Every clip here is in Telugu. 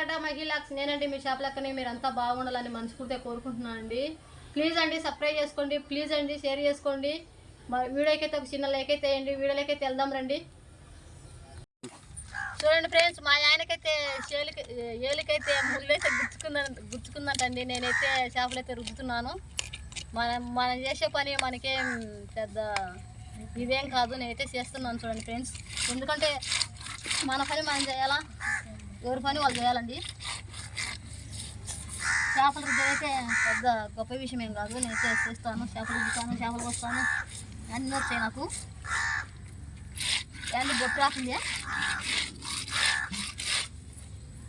యాగట మహిళాక్స్ నేనండి మీ షాప్ మీరు అంతా బాగుండాలని మనస్ఫూర్తిగా కోరుకుంటున్నానండి. ప్లీజ్ అండి సబ్స్క్రైబ్ చేసుకోండి. ప్లీజ్ అండి షేర్ చేసుకోండి. మా వీడియోకి అయితే ఒక చిన్న లైక్ అయితే వేయండి. వీడియోలోకి అయితే వెళ్దాం రండి. చూడండి ఫ్రెండ్స్ మా ఆయనకైతే చేలికి ఏలికైతే ముళ్ళైతే గుచ్చుకుందా గుచ్చుకుందంటండి. నేనైతే చేపలు అయితే రుద్దుతున్నాను మనం మనం చేసే పని మనకేం పెద్ద ఇదేం కాదు. నేనైతే చేస్తున్నాను చూడండి ఫ్రెండ్స్. ఎందుకంటే మన పని మనం చేయాలా? ఎవరి పని వాళ్ళు చేయాలండి? చేపలు అయితే పెద్ద గొప్ప విషయం ఏం కాదు. నేనైతే చేస్తాను చేపలు రుద్దుతాను చేపలు వస్తాను. అన్నీ వచ్చాయి నాకు. ఏంటి బొట్టు రాసింది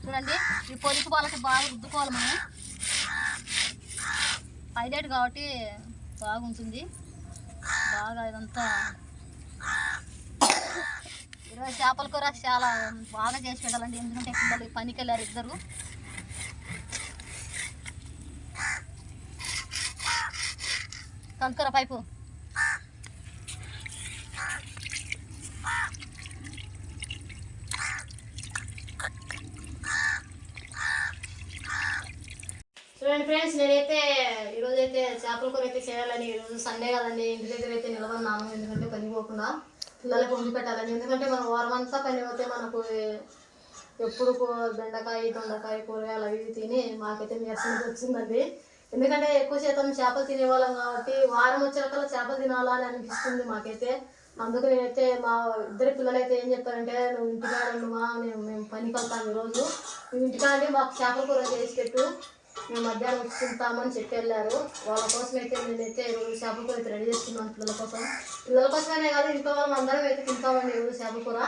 చూడండి ఈ పొదుపు వాళ్ళకి బాగా రుద్దుకోవాలి మనం. హైలైట్ కాబట్టి బాగుంటుంది. బాగా ఇదంతా చేపల కూర చాలా బాగా చేసి పెట్టాలండి. ఎందుకంటే పిల్లలు పనికి వెళ్ళారు ఇద్దరు. కంకర పైపు. చూడండి ఫ్రెండ్స్ నేనైతే ఈరోజు అయితే చేపల కూర అయితే చేయాలని ఈరోజు సండే కదండి. ఇంటి దగ్గర అయితే నిలబడినాను. ఎందుకంటే పని పోకుండా. పిల్లలకు వండి పెట్టాలని ఎందుకంటే మనం వారం అంతా పని పోతే మనకు ఎప్పుడు బెండకాయ దొండకాయ కూరగాయలు అవి తిని మాకైతే నీరసం వచ్చిందండి ఎందుకంటే ఎక్కువ శాతం చేపలు తినేవాళ్ళం కాబట్టి వారం వచ్చాక చేపలు తినాలా అని అనిపిస్తుంది మాకైతే. అందుకు నేనైతే మా ఇద్దరు పిల్లలైతే ఏం చెప్పారంటే నువ్వు ఇంటికాడ ఉండమా నేను మేము పనికి వెళ్తాం ఈరోజు నువ్వు ఇంటికాడి మాకు చేపల కూర చేసి పెట్టు. మేము మధ్యాహ్నం వచ్చి తింటామని చెప్పి వెళ్ళారు. వాళ్ళ కోసం అయితే నేనైతే ఈరోజు చేపల అయితే రెడీ చేస్తున్నాను పిల్లల కోసం. పిల్లల కోసమే కాదు ఇంట్లో వాళ్ళం అందరం అయితే తింటామండి ఈరోజు చేపల కూర.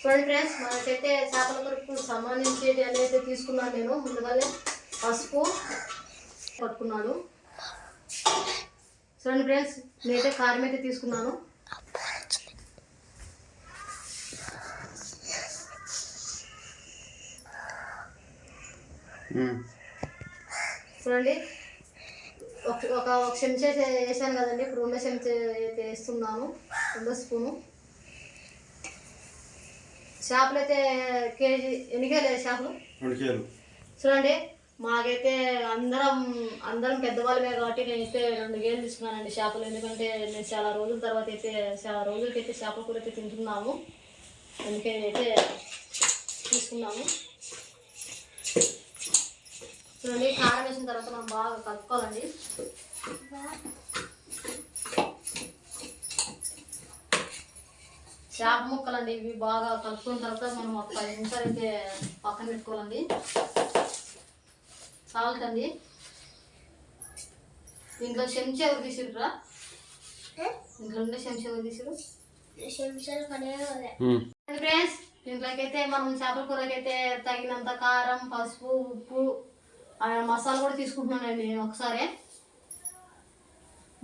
చూడండి ఫ్రెండ్స్ మనకైతే చేపల కూరకు సంబంధించేది అనేది తీసుకున్నాను నేను. ముందుగానే పసుపు పట్టుకున్నాను. చూడండి ఫ్రెండ్స్ నేనైతే కారం అయితే తీసుకున్నాను. చూడండి ఒక ఒక చెంచా వేసాను కదండి. ఇప్పుడు రెండో చెంచా అయితే వేస్తున్నాను. రెండో స్పూను. చేపలు అయితే కేజీ ఎన్ని చేపలు? చూడండి మాకైతే అందరం అందరం పెద్దవాళ్ళమే కాబట్టి నేనైతే రెండు గేలు తీసుకున్నానండి చేపలు. ఎందుకంటే నేను చాలా రోజుల తర్వాత అయితే చాలా రోజులకైతే చేపల కూర అయితే తింటున్నాము. అందుకే నేనైతే తీసుకున్నాము చూడండి కారం వేసిన తర్వాత మనం బాగా కలుపుకోవాలండి. చేప ముక్కలండి ఇవి బాగా కలుపుకున్న తర్వాత మనం ఒక పది నిమిషాలు అయితే పక్కన పెట్టుకోవాలండి. సాల్ట్ అండి దీంట్లో చెంచా ఎవరు తీసుకురా దీంట్లో ఉండే చెంచా ఎవరు తీసుకురు ఫ్రెండ్స్ అయితే మనం చేపల కూరకి అయితే తగినంత కారం పసుపు ఉప్పు మసాలా కూడా తీసుకుంటున్నానండి నేను ఒకసారి.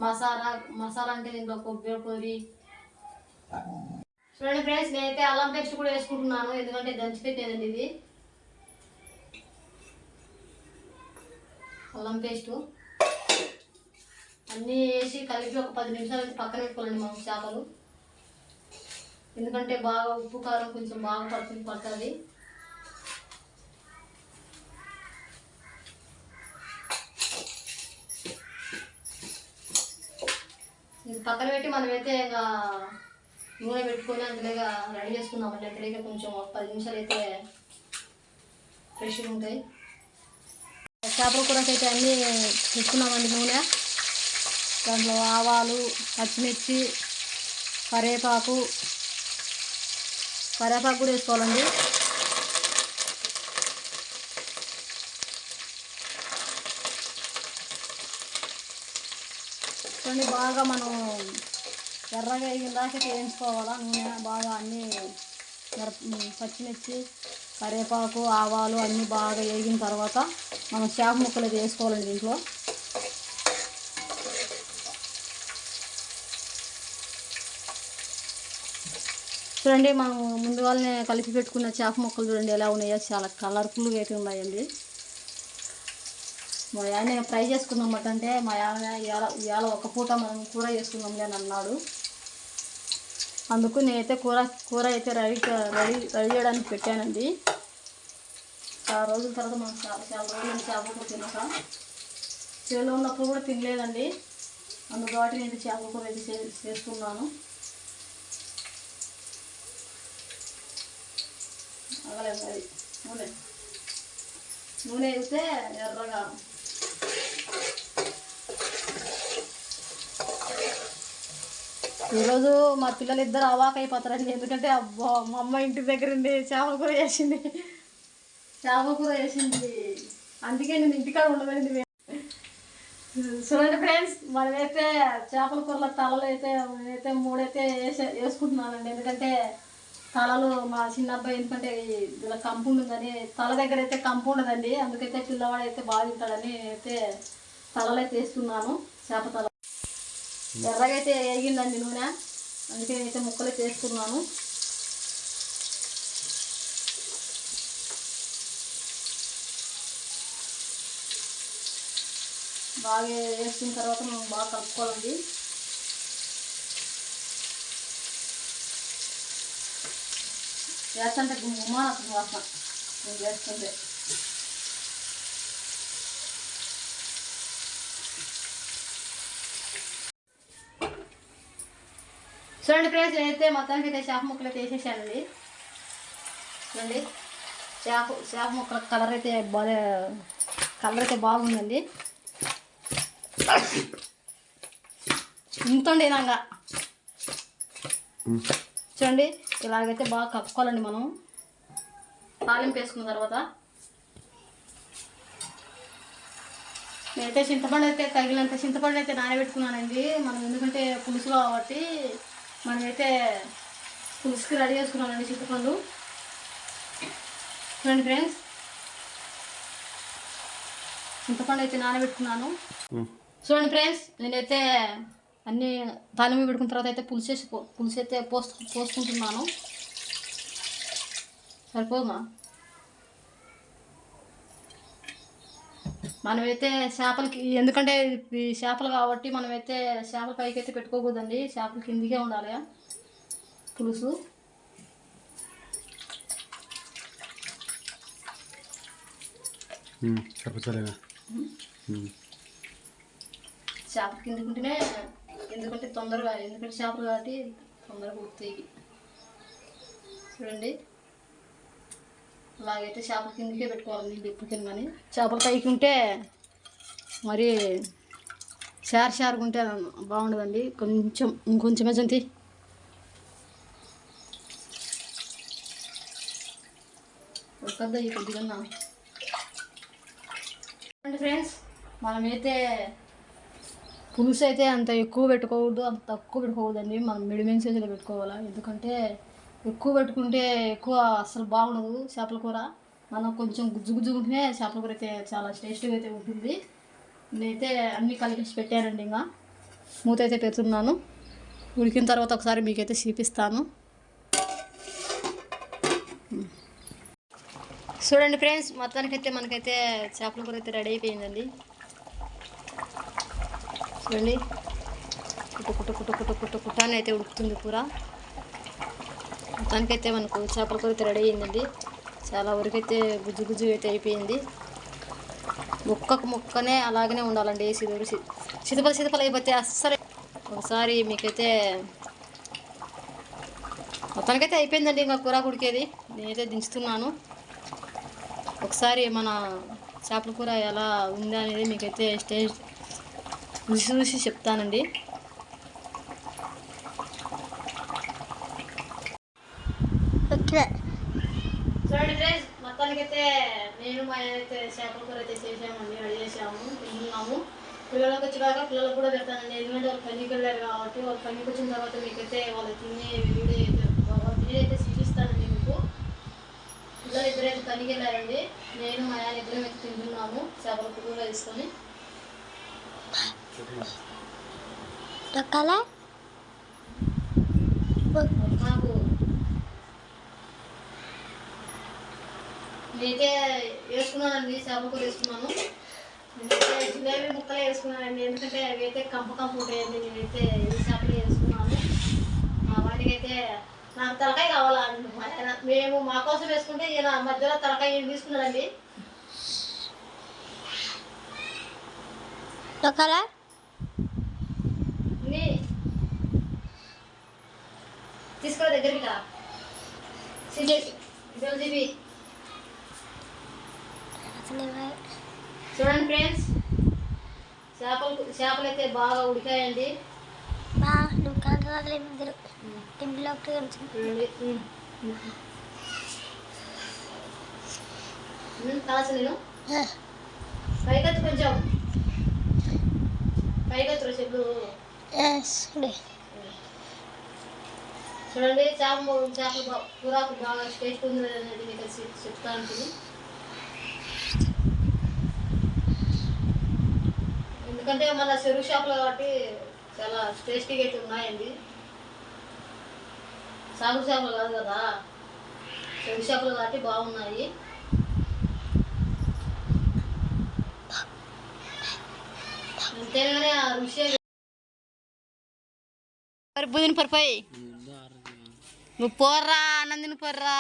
మసాలా మసాలా అంటే దీంట్లో కొబ్బరి పొరి చూడండి ఫ్రెండ్స్ నేనైతే అల్లం పేస్ట్ కూడా వేసుకుంటున్నాను ఎందుకంటే దంచి పెట్టేదండి ఇది. అల్లం పేస్టు. అన్నీ వేసి కలిపి ఒక పది నిమిషాలు అయితే పక్కన పెట్టుకోవాలండి మనం చేపలు. ఎందుకంటే బాగా ఉప్పు కారం కొంచెం బాగా పడుతుంది పడుతుంది. పక్కన పెట్టి మనమైతే ఇంకా నూనె పెట్టుకొని అందులోగా రెడీ చేసుకుందామండి. అందులోగా కొంచెం ఒక పది నిమిషాలు అయితే ఫ్రెష్గా ఉంటాయి. చేపల కూరకి అయితే అన్నీ పెట్టుకున్నామండి నూనె. దాంట్లో ఆవాలు పచ్చిమిర్చి కరివేపాకు కరివేపాకు కూడా వేసుకోవాలండి. చూడండి బాగా మనం ఎర్రగా అయ్యేదాకా వేయించుకోవాలా నూనె బాగా అన్నీ పచ్చిమిర్చి కరివేపాకు ఆవాలు అన్నీ బాగా వేగిన తర్వాత మనం చేప ముక్కలు అయితే వేసుకోవాలండి దీంట్లో చూడండి మనం ముందుగానే కలిపి పెట్టుకున్న చేప ముక్కలు చూడండి ఎలా ఉన్నాయో. చాలా కలర్ఫుల్గా అయితే ఉన్నాయండి. మా ఆయన ఫ్రై చేసుకున్నామట అంటే మా ఆయన ఇవాళ ఇవాళ ఒక పూట మనం కూర చేసుకున్నాంలే అని అన్నాడు. అందుకు నేనైతే కూర కూర అయితే రెడీ రెడీ రెడీ చేయడానికి పెట్టానండి. చాలా రోజుల తర్వాత మనం చాలా చాలా రోజులు చేప కూర తిన్నాక చేలో ఉన్నప్పుడు కూడా తినలేదండి. అందుబాటు నేను చేప కూర అయితే చేసుకున్నాను. అగలేదు అది నూనె. నూనె అయితే ఎర్రగా ఈరోజు మా పిల్లలు ఇద్దరు అవాక్ అయిపోతారండి. ఎందుకంటే అబ్బా మా అమ్మ ఇంటి దగ్గర ఉండి చేపల కూర చేసింది. చేపల కూర చేసింది. అందుకే నేను ఇంటికాడ ఉండదండి చూడండి ఫ్రెండ్స్ మనమైతే చేపల కూరల తలలు అయితే నేనైతే మూడైతే వేసే వేసుకుంటున్నానండి. ఎందుకంటే తలలు మా చిన్న అబ్బాయి ఎందుకంటే ఇలా కంపు ఉందని తల దగ్గర అయితే కంపౌండ్ ఉండదండి. అందుకైతే పిల్లవాడు అయితే బాగా తింటాడని అయితే తలలు అయితే వేస్తున్నాను చేప తల. ఎర్రగైతే వేగిందండి నూనె. అందుకే నేనైతే ముక్కలు చేసుకున్నాను. బాగా వేసుకున్న తర్వాత మనం బాగా కలుపుకోవాలండి. వేస్తుంటే గుమ్మా వాసన. నేను చేస్తుంటే చూడండి ఫ్రెండ్స్ నేనైతే మొత్తానికి అయితే చేప ముక్కలు అయితే వేసేసానండి. చూడండి చేప చేప ముక్కల కలర్ అయితే బాగా కలర్ అయితే బాగుందండి. ఇంతండి ఇలాగా చూడండి ఇలాగైతే బాగా కప్పుకోవాలండి మనం. తాలింపు వేసుకున్న తర్వాత. నేనైతే చింతపండు అయితే తగినంత చింతపండు అయితే నానబెట్టుకున్నానండి. మనం ఎందుకంటే పులుసు కాబట్టి మనమైతే పులుసుకి రెడీ చేసుకున్నానండి చింతపండు. చూడండి ఫ్రెండ్స్. చింతపండు అయితే నానబెట్టుకున్నాను. చూడండి ఫ్రెండ్స్ నేనైతే అన్ని తాలింపు పెట్టుకున్న తర్వాత అయితే పులుసు పో- పులుసు అయితే పోసు పోసుకుంటున్నాను. సరిపోమా మనమైతే చేపలకి ఎందుకంటే ఇది చేపలు కాబట్టి మనమైతే చేపల పైకి అయితే పెట్టుకోకూడదండి. చేపల కిందికే ఉండాలి. పులుసు. చేపల కిందికి ఉంటేనే ఎందుకంటే తొందరగా ఎందుకంటే చేపలు కాబట్టి తొందరగా ఉడుతాయి చూడండి. అలాగైతే చేపల కిందకే పెట్టుకోవాలి డిప్పు ఎప్పుడు కింద కానీ చేపల పైకి ఉంటే మరి షార్ షార్గా ఉంటే బాగుండదండి. కొంచెం ఇంకొంచెం జంతి ఉడకద్దా ఈ కొద్దిగా ఫ్రెండ్స్ మనమైతే పులుసు అయితే అంత ఎక్కువ పెట్టుకోవద్దు అంత తక్కువ పెట్టుకోవద్దండి మనం మిడిమిన్ సైజులో పెట్టుకోవాలా? ఎందుకంటే ఎక్కువ పెట్టుకుంటే ఎక్కువ అసలు బాగుండదు చేపల కూర మనం కొంచెం గుజ్జు గుజ్జు ఉంటేనే చేపల కూర అయితే చాలా టేస్టీగా అయితే ఉంటుంది నేనైతే అన్నీ కలిపేసి పెట్టానండి ఇంకా మూత అయితే పెడుతున్నాను ఉడికిన తర్వాత ఒకసారి మీకైతే చూపిస్తాను చూడండి ఫ్రెండ్స్ మొత్తానికైతే మనకైతే చేపల కూర అయితే రెడీ అయిపోయిందండి చూడండి కుట్టు కుట్టు కుట్టు కుట్టు కుట్టు కుట్ట అని అయితే ఉడుకుతుంది కూర మొత్తానికైతే మనకు చేపల కూర అయితే రెడీ అయిందండి చాలా వరకైతే గుజ్జు గుజ్జు అయితే అయిపోయింది. ముక్కకు ముక్కనే అలాగనే ఉండాలండి సిదురు సితపల సితపల అయిపోతే అస్సలు ఒకసారి మీకైతే మొత్తానికైతే అయిపోయిందండి ఇంకా కూర కుడికేది. నేనైతే దించుతున్నాను. ఒకసారి మన చేపల కూర ఎలా ఉందా అనేది మీకైతే స్టేజ్ రుచి చూసి చెప్తానండి చూడండి ఫ్రెండ్స్ మొత్తానికైతే నేను మా అయితే చేపల కూర అయితే చేసామండి రెడీ చేసాము తిన్నాము. పిల్లలకు వచ్చినాక పిల్లలకు కూడా పెడతానండి. ఎందుకంటే వాళ్ళు పనికి వెళ్ళారు కాబట్టి వాళ్ళు పనికి వచ్చిన తర్వాత మీకైతే వాళ్ళు తినే వీడియో అయితే వీడియో అయితే చూపిస్తానండి మీకు. పిల్లలు ఇద్దరైతే పనికి వెళ్ళారండి. నేను మా ఆయన ఇద్దరం అయితే తింటున్నాము చేపల కూర తీసుకొని. రకాల నేనైతే వేసుకున్నానండి చేపల కూర వేసుకున్నాను. నేనైతే జిలేబీ ముక్కలే వేసుకున్నానండి ఎందుకంటే అవి అయితే కంప కంప ఉంటాయండి నేనైతే ఈ చేపలు వేసుకున్నాను. మా వాడికి అయితే నాకు తలకాయ కావాలా అండి మా ఆయన మేము మా కోసం వేసుకుంటే ఈయన మధ్యలో తలకాయ తీసుకున్నాడండి. ఒకలా నీ తీసుకో దగ్గరికి రా. జల్దీబీ చూడండి ఫ్రెండ్స్. చేపలు చేపలు అయితే బాగా ఉడికాయండి. కాసు నేను. పైకెత్తు కొంచెం. పైకెత్తు చెట్లు చూడండి చేప చేపలు కూరకు బాగా టేస్ట్ ఉంది అనేది మీకు చెప్- చెప్తాను. ఎందుకంటే మన చెరువు చేపలు కాబట్టి చాలా టేస్టీగా అయితే ఉన్నాయండి. సాగు చేపలు కాదు కదా? చెరువు షాపులు కాబట్టి బాగున్నాయి. అంతేగానే ఆ విషయం మరి బుదిని నువ్వు పోర్రా ఆనందిని పోర్రా.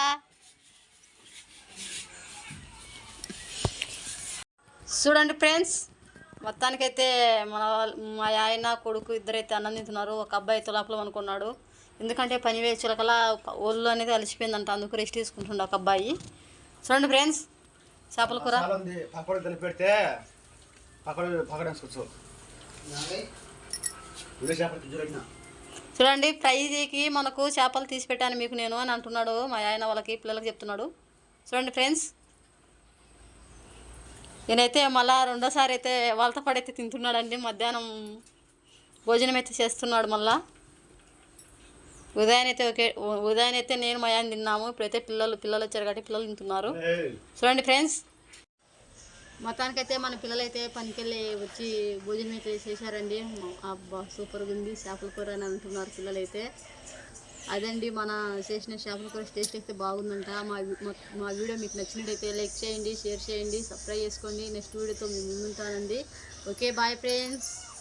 చూడండి ఫ్రెండ్స్ మొత్తానికైతే మన మా ఆయన కొడుకు ఇద్దరైతే అన్నం తింటున్నారు. ఒక అబ్బాయి తులాపులం అనుకున్నాడు ఎందుకంటే పని వేచులకలా ఒళ్ళు అనేది అలసిపోయిందంట. అందుకు రెస్ట్ తీసుకుంటుండే ఒక అబ్బాయి. చూడండి ఫ్రెండ్స్ చేపల కూర. పెడితే వేసుకోవచ్చు చూడండి ఫ్రైకి మనకు చేపలు తీసి పెట్టాను మీకు నేను అని అంటున్నాడు మా ఆయన వాళ్ళకి పిల్లలకి చెప్తున్నాడు. చూడండి ఫ్రెండ్స్ నేనైతే మళ్ళా రెండోసారి అయితే వాళ్ళతో పడైతే తింటున్నాడండి. మధ్యాహ్నం భోజనం అయితే చేస్తున్నాడు మళ్ళా. ఉదయం అయితే ఒకే ఉదయం అయితే నేను మా ఆయన తిన్నాము. ఇప్పుడైతే పిల్లలు పిల్లలు వచ్చారు కాబట్టి పిల్లలు తింటున్నారు. చూడండి ఫ్రెండ్స్. మొత్తానికైతే మన పిల్లలు అయితే పనికెళ్ళి వచ్చి భోజనం అయితే చేశారండి. సూపర్గా ఉంది చేపల కూర అని అంటున్నారు పిల్లలు అయితే అదండి మన చేసిన చేపల కూర టేస్ట్ అయితే బాగుందంట. మా మా- మా వీడియో మీకు నచ్చినట్టయితే లైక్ చేయండి షేర్ చేయండి సబ్స్క్రైబ్ చేసుకోండి. నెక్స్ట్ వీడియోతో మేము ముందుంటానండి. Okay bye friends.